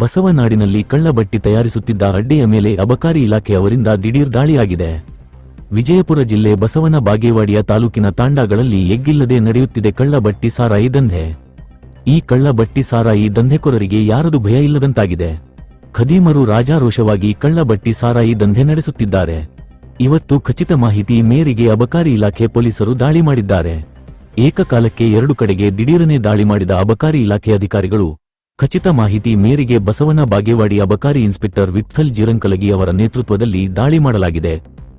ಬಸವನಾಡಿನಲ್ಲಿ ಕಳ್ಳಬಟ್ಟಿ ತಯಾರಿಸುತ್ತಿದ್ದ ಅಡ್ಡೆಯ ಮೇಲೆ ಅಬಕಾರಿ ಇಲಾಖೆಯವರಿಂದ ದಿಢೀರ್ ದಾಳಿಯಾಗಿದೆ. ವಿಜಯಪುರ ಜಿಲ್ಲೆ ಬಸವನ ಬಾಗೇವಾಡಿಯ ತಾಲೂಕಿನ ತಾಂಡಾಗಳಲ್ಲಿ ಎಗ್ಗಿಲ್ಲದೆ ನಡೆಯುತ್ತಿದೆ ಕಳ್ಳಬಟ್ಟಿ ಸಾರಾಯಿ ದಂಧೆ. ಈ ಕಳ್ಳಬಟ್ಟಿ ಸಾರಾಯಿ ದಂಧೆಕೋರರಿಗೆ ಯಾರದು ಭಯ ಇಲ್ಲದಂತಾಗಿದೆ. ಖದೀಮರು ರಾಜಾರೋಷವಾಗಿ ಕಳ್ಳಬಟ್ಟಿ ಸಾರಾಯಿ ದಂಧೆ ನಡೆಸುತ್ತಿದ್ದಾರೆ. ಇವತ್ತು ಖಚಿತ ಮಾಹಿತಿ ಮೇರೆಗೆ ಅಬಕಾರಿ ಇಲಾಖೆ ಪೊಲೀಸರು ದಾಳಿ ಮಾಡಿದ್ದಾರೆ. ಏಕಕಾಲಕ್ಕೆ ಎರಡು ಕಡೆಗೆ ದಿಢೀರನೆ ದಾಳಿ ಮಾಡಿದ ಅಬಕಾರಿ ಇಲಾಖೆ ಅಧಿಕಾರಿಗಳು ಖಚಿತ ಮಾಹಿತಿ ಮೇರೆಗೆ ಬಸವನ ಬಾಗೇವಾಡಿ ಅಬಕಾರಿ ಇನ್ಸ್ಪೆಕ್ಟರ್ ವಿಠಲ್ ಜಿರಂಕಲಗಿ ಅವರ ನೇತೃತ್ವದಲ್ಲಿ ದಾಳಿ ಮಾಡಲಾಗಿದೆ.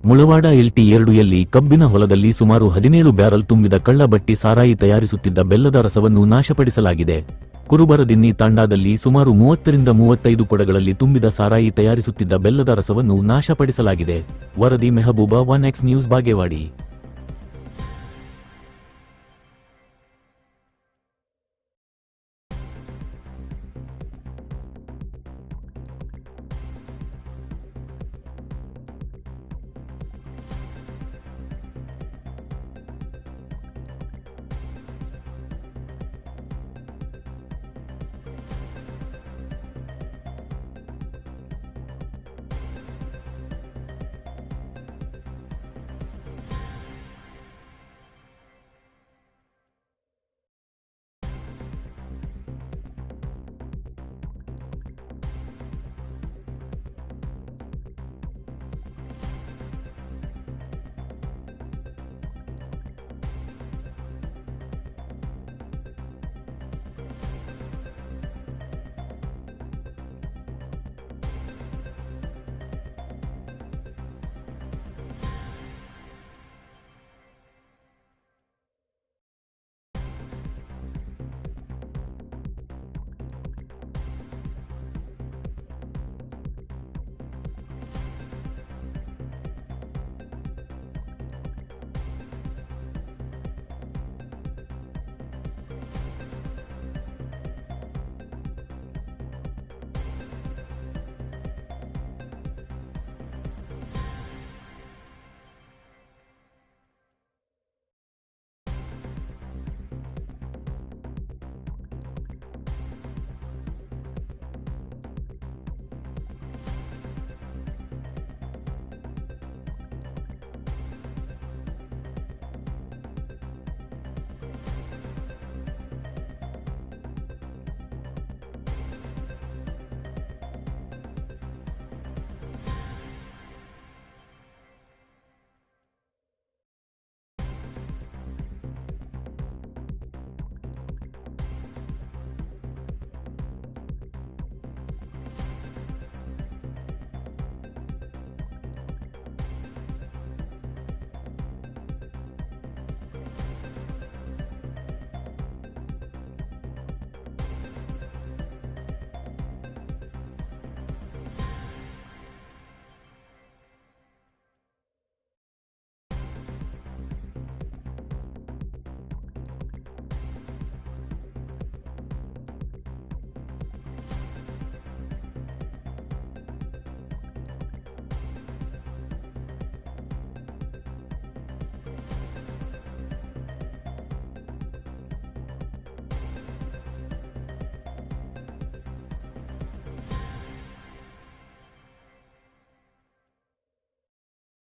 ಮುಳವಾಡ ಎಲ್ಟಿ ಎರಡು ಯಲ್ಲಿ ಕಬ್ಬಿನ ಹೊಲದಲ್ಲಿ ಸುಮಾರು ಹದಿನೇಳು ಬ್ಯಾರಲ್ ತುಂಬಿದ ಕಳ್ಳಬಟ್ಟಿ ಸಾರಾಯಿ ತಯಾರಿಸುತ್ತಿದ್ದ ಬೆಲ್ಲದ ರಸವನ್ನು ನಾಶಪಡಿಸಲಾಗಿದೆ. ಕುರುಬರ ದಿನ್ನಿ ತಾಂಡಾದಲ್ಲಿ ಸುಮಾರು ಮೂವತ್ತರಿಂದ ಮೂವತ್ತೈದು ಕೊಡಗಳಲ್ಲಿ ತುಂಬಿದ ಸಾರಾಯಿ ತಯಾರಿಸುತ್ತಿದ್ದ ಬೆಲ್ಲದ ರಸವನ್ನು ನಾಶಪಡಿಸಲಾಗಿದೆ. ವರದಿ Mehbooba one X news Bagewadi.